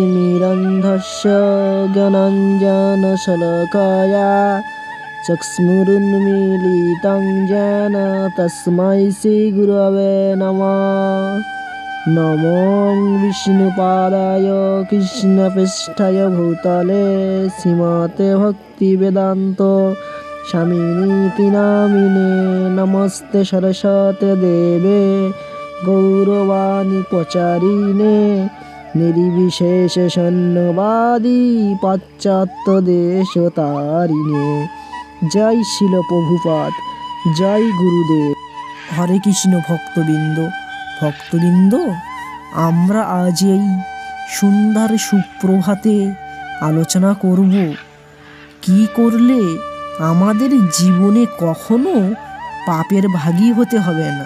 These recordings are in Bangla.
ज्ञानतिमिरन्धस्य ज्ञानाञ्जनशलाकया चक्ष्मुरुन्मीलितं येन तस्मै श्रीगुरवे नमः नमो विष्णुपादाय कृष्णपृष्ठाय भूतले श्रीमते भक्तिवेदान्त স্বামীনীতি নামিনে নমস্তে সরস্বতে দেবে গৌরবাণী প্রচারিণে নির্বিশেষ সন্ন্যবাদী পাশ্চাত্য দেশ তারিণে। জয় শিল প্রভুপাত জয় গুরুদেব। হরে কৃষ্ণ ভক্তবৃন্দ ভক্তবৃন্দ, আমরা আজ এই সুন্দর সুপ্রভাতে আলোচনা করব, কি করলে আমাদের জীবনে কখনো পাপের ভাগী হতে হবে না?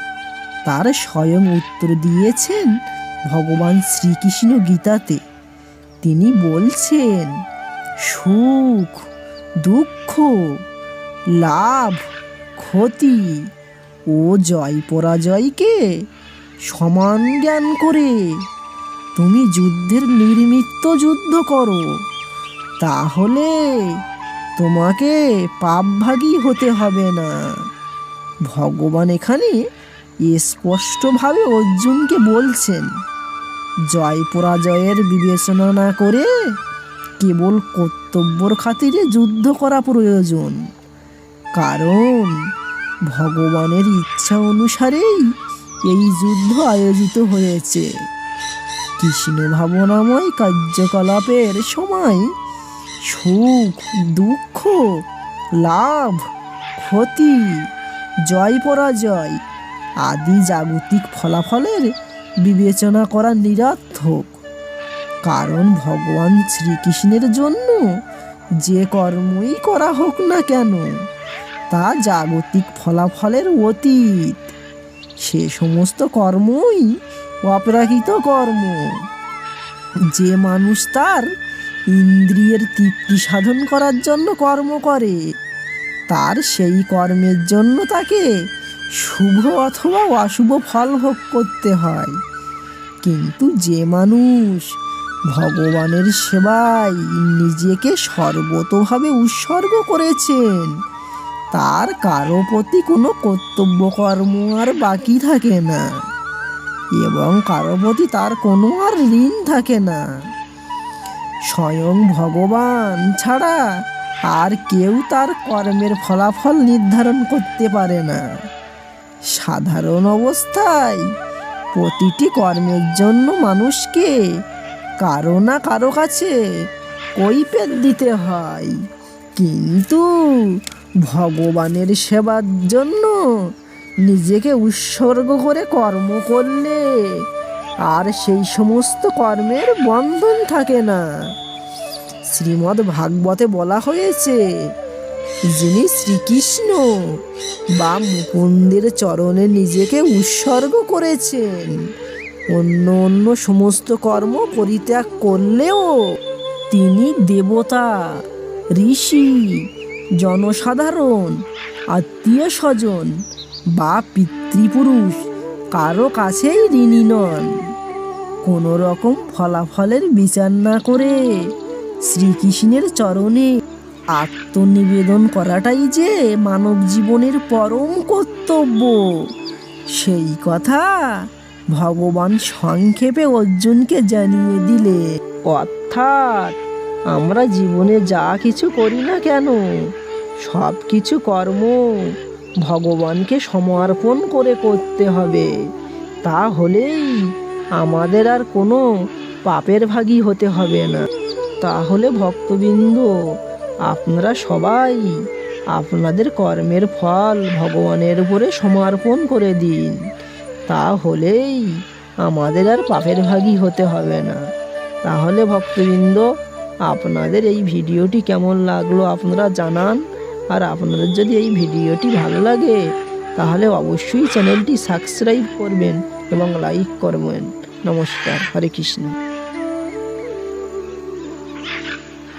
তার স্বয়ং উত্তর দিয়েছেন ভগবান শ্রীকৃষ্ণ গীতাতে। তিনি বলছেন, সুখ, দুঃখ, লাভ, ক্ষতি ও জয় পরাজয়কে সমান জ্ঞান করে তুমি যুদ্ধের নির্মিত্ত যুদ্ধ করো, তাহলে তোমাকে পাপভাগী হতে হবে না। ভগবান এখানে স্পষ্টভাবে অর্জুনকে বলছেন, জয় পরাজয়ের বিবেচনা না করে কেবল কর্তব্যর খাতিরে যুদ্ধ করা প্রয়োজন। কারণ ভগবানের ইচ্ছা অনুসারেই এই যুদ্ধ আয়োজিত হয়েছে। কৃষ্ণ ভাবনাময় কার্যকলাপের সময় সুখ, দুঃখ, লাভ, ক্ষতি, জয় পরাজয় আদি জাগতিক ফলাফলের বিবেচনা করা নিরর্থক। কারণ ভগবান শ্রীকৃষ্ণের জন্য যে কর্মই করা হোক না কেন, তা জাগতিক ফলাফলের অতীত। সে সমস্ত কর্মই অপ্রাকৃত কর্ম। যে মানুষ তার ইন্দ্রিয়ের তৃপ্তি সাধন করার জন্য কর্ম করে, তার সেই কর্মের জন্য তাকে শুভ অথবা অশুভ ফল ভোগ করতে হয়। কিন্তু যে মানুষ ভগবানের সেবায় নিজেকে সর্বতভাবে উৎসর্গ করেছেন, তার কারও প্রতি কোনো কর্তব্য কর্ম আর বাকি থাকে না এবং কারও প্রতি তার কোনো আর ঋণ থাকে না। স্বয়ং ভগবান ছাড়া আর কেউ তার কর্মের ফলাফল নির্ধারণ করতে পারে না। সাধারণ অবস্থায়। প্রতিটি কর্মের জন্য মানুষকে কারও না কারও কাছে কৈপেদ দিতে হয়। কিন্তু ভগবানের সেবার জন্য নিজেকে উৎসর্গ করে কর্ম করলে আর সেই সমস্ত কর্মের বন্ধন থাকে না। শ্রীমদ্ ভাগবতে বলা হয়েছে যিনি শ্রীকৃষ্ণ, বা মুকুন্দের চরণে নিজেকে উৎসর্গ করেছেন। অন্য অন্য সমস্ত কর্ম পরিত্যাগ করলেও তিনি দেবতা, ঋষি, জনসাধারণ, আত্মীয় স্বজন, বা পিতৃপুরুষ কারও কাছেই ঋণী নন। কোনো রকম ফলাফলের বিচার না করে শ্রীকৃষ্ণের চরণে আত্মনিবেদন করাটাই যে মানব জীবনের পরম কর্তব্য। সেই কথা ভগবান সংক্ষেপে অর্জুনকে জানিয়ে দিলে। অর্থাৎ আমরা জীবনে যা কিছু করি না কেন, সব কিছু কর্ম ভগবানকে সমর্পণ করে করতে হবে। তাহলেই আমাদের আর কোনো পাপের ভাগী হতে হবে না। তাহলে ভক্তবৃন্দ আপনারা সবাই আপনাদের কর্মের ফল ভগবানের উপরে সমর্পণ করে দিন। তাহলেই আমাদের আর পাপের ভাগী হতে হবে না। তাহলে ভক্তবৃন্দ, আপনাদের এই ভিডিওটি কেমন লাগল আপনারা জানান। আর আপনাদের যদি এই ভিডিওটি ভালো লাগে, তাহলে অবশ্যই চ্যানেলটি সাবস্ক্রাইব করবেন এবং লাইক করবেন। নমস্কার, হরে কৃষ্ণ।